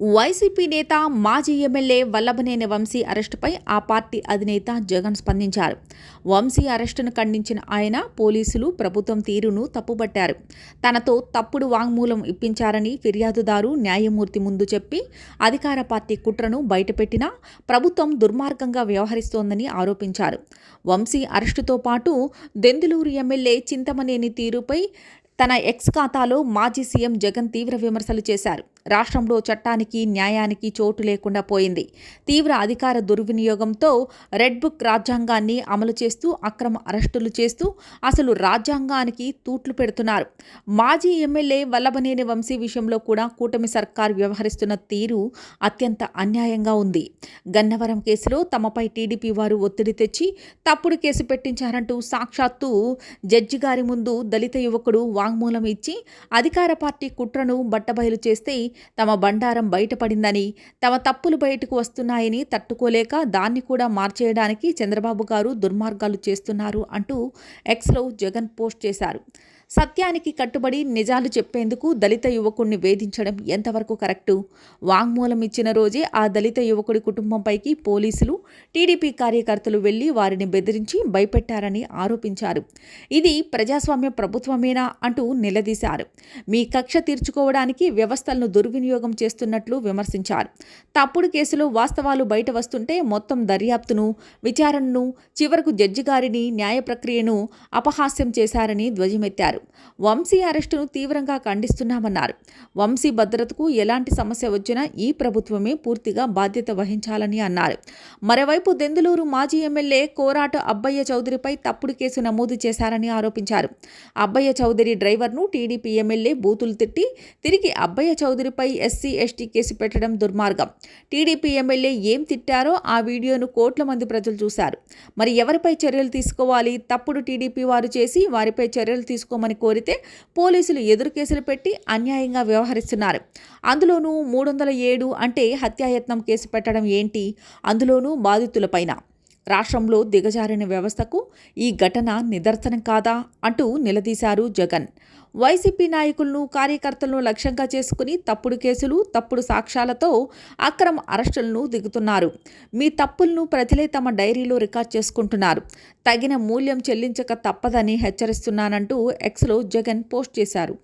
YCP నేత మాజీ MLA Vallabhaneni Vamsi అరెస్టుపై ఆ పార్టీ అధినేత జగన్ స్పందించారు. వంశీ అరెస్టును ఖండించిన ఆయన పోలీసులు ప్రభుత్వం తీరును తప్పుబట్టారు. తనతో తప్పుడు వాంగ్మూలం ఇప్పించారని ఫిర్యాదుదారు న్యాయమూర్తి ముందు చెప్పి అధికార పార్టీ కుట్రను బయటపెట్టినా ప్రభుత్వం దుర్మార్గంగా వ్యవహరిస్తోందని ఆరోపించారు. వంశీ అరెస్టుతో పాటు దెందులూరు ఎమ్మెల్యే చింతమనేని తీరుపై తన ఎక్స్ ఖాతాలో మాజీ సీఎం జగన్ తీవ్ర విమర్శలు చేశారు. రాష్ట్రంలో చట్టానికి న్యాయానికి చోటు లేకుండా పోయింది. తీవ్ర అధికార దుర్వినియోగంతో రెడ్ బుక్ రాజ్యాంగాన్ని అమలు చేస్తూ అక్రమ అరెస్టులు చేస్తూ అసలు రాజ్యాంగానికి తూట్లు పెడుతున్నారు. మాజీ ఎమ్మెల్యే వల్లభనేని వంశీ విషయంలో కూడా కూటమి సర్కార్ వ్యవహరిస్తున్న తీరు అత్యంత అన్యాయంగా ఉంది. గన్నవరం కేసులో తమపై టీడీపీ వారు ఒత్తిడి తెచ్చి తప్పుడు కేసు పెట్టించారంటూ సాక్షాత్తు జడ్జి గారి ముందు దళిత యువకుడు వాంగ్మూలం ఇచ్చి అధికార పార్టీ కుట్రను బట్టబయలు చేస్తే తమ బండారం బయటపడిందని తమ తప్పులు బయటకు వస్తున్నాయని తట్టుకోలేక దాన్ని కూడా మార్చేయడానికి చంద్రబాబు గారు దుర్మార్గాలు చేస్తున్నారు అంటూ ఎక్స్లో జగన్ పోస్ట్ చేశారు. సత్యానికి కట్టుబడి నిజాలు చెప్పేందుకు దళిత యువకుడిని వేధించడం ఎంతవరకు కరెక్టు? వాంగ్మూలం ఇచ్చిన రోజే ఆ దళిత యువకుడి కుటుంబంపైకి పోలీసులు టీడీపీ కార్యకర్తలు వెళ్ళి వారిని బెదిరించి భయపెట్టారని ఆరోపించారు. ఇది ప్రజాస్వామ్య ప్రభుత్వమేనా అంటూ నిలదీశారు. మీ కక్ష తీర్చుకోవడానికి వ్యవస్థలను దుర్వినియోగం చేస్తున్నట్లు విమర్శించారు. తప్పుడు కేసులో వాస్తవాలు బయట వస్తుంటే మొత్తం దర్యాప్తును విచారణను చివరకు జడ్జి గారిని న్యాయ ప్రక్రియను అపహాస్యం చేశారని ధ్వజమెత్తారు. వంశీ అరెస్టును తీవ్రంగా ఖండిస్తున్నామన్నారు. వంశీ భద్రతకు ఎలాంటి సమస్య వచ్చినా ఈ ప్రభుత్వమే పూర్తిగా బాధ్యత వహించాలని అన్నారు. మరోవైపు దెందులూరు మాజీ ఎమ్మెల్యే కోరాట అబ్బయ్య చౌదరిపై తప్పుడు కేసు నమోదు చేశారని ఆరోపించారు. అబ్బయ్య చౌదరి డ్రైవర్ను టీడీపీ ఎమ్మెల్యే బూతులు తిట్టి తిరిగి అబ్బయ్య చౌదరిపై ఎస్సీ ఎస్టీ కేసు పెట్టడం దుర్మార్గం. టీడీపీ ఎమ్మెల్యే ఏం తిట్టారో ఆ వీడియోను కోట్ల మంది ప్రజలు చూశారు. మరి ఎవరిపై చర్యలు తీసుకోవాలి? తప్పుడు టీడీపీ వారు చేసి వారిపై చర్యలు తీసుకోమని కోరితే పోలీసులు ఎదురు కేసులు పెట్టి అన్యాయంగా వ్యవహరిస్తున్నారు. అందులోనూ మూడు వందల ఏడు అంటే హత్యాయత్నం కేసు పెట్టడం ఏంటి? అందులోనూ బాధితులపైన రాష్ట్రంలో దిగజారిన వ్యవస్థకు ఈ ఘటన నిదర్శనం కాదా అంటూ నిలదీశారు జగన్. వైసీపీ నాయకులను కార్యకర్తలను లక్ష్యంగా చేసుకుని తప్పుడు కేసులు తప్పుడు సాక్ష్యాలతో అక్రమ అరెస్టులను దిగుతున్నారు. మీ తప్పులను ప్రజలే తమ డైరీలో రికార్డ్ చేసుకుంటున్నారు. తగిన మూల్యం చెల్లించక తప్పదని హెచ్చరిస్తున్నానంటూ ఎక్స్లో జగన్ పోస్ట్ చేశారు.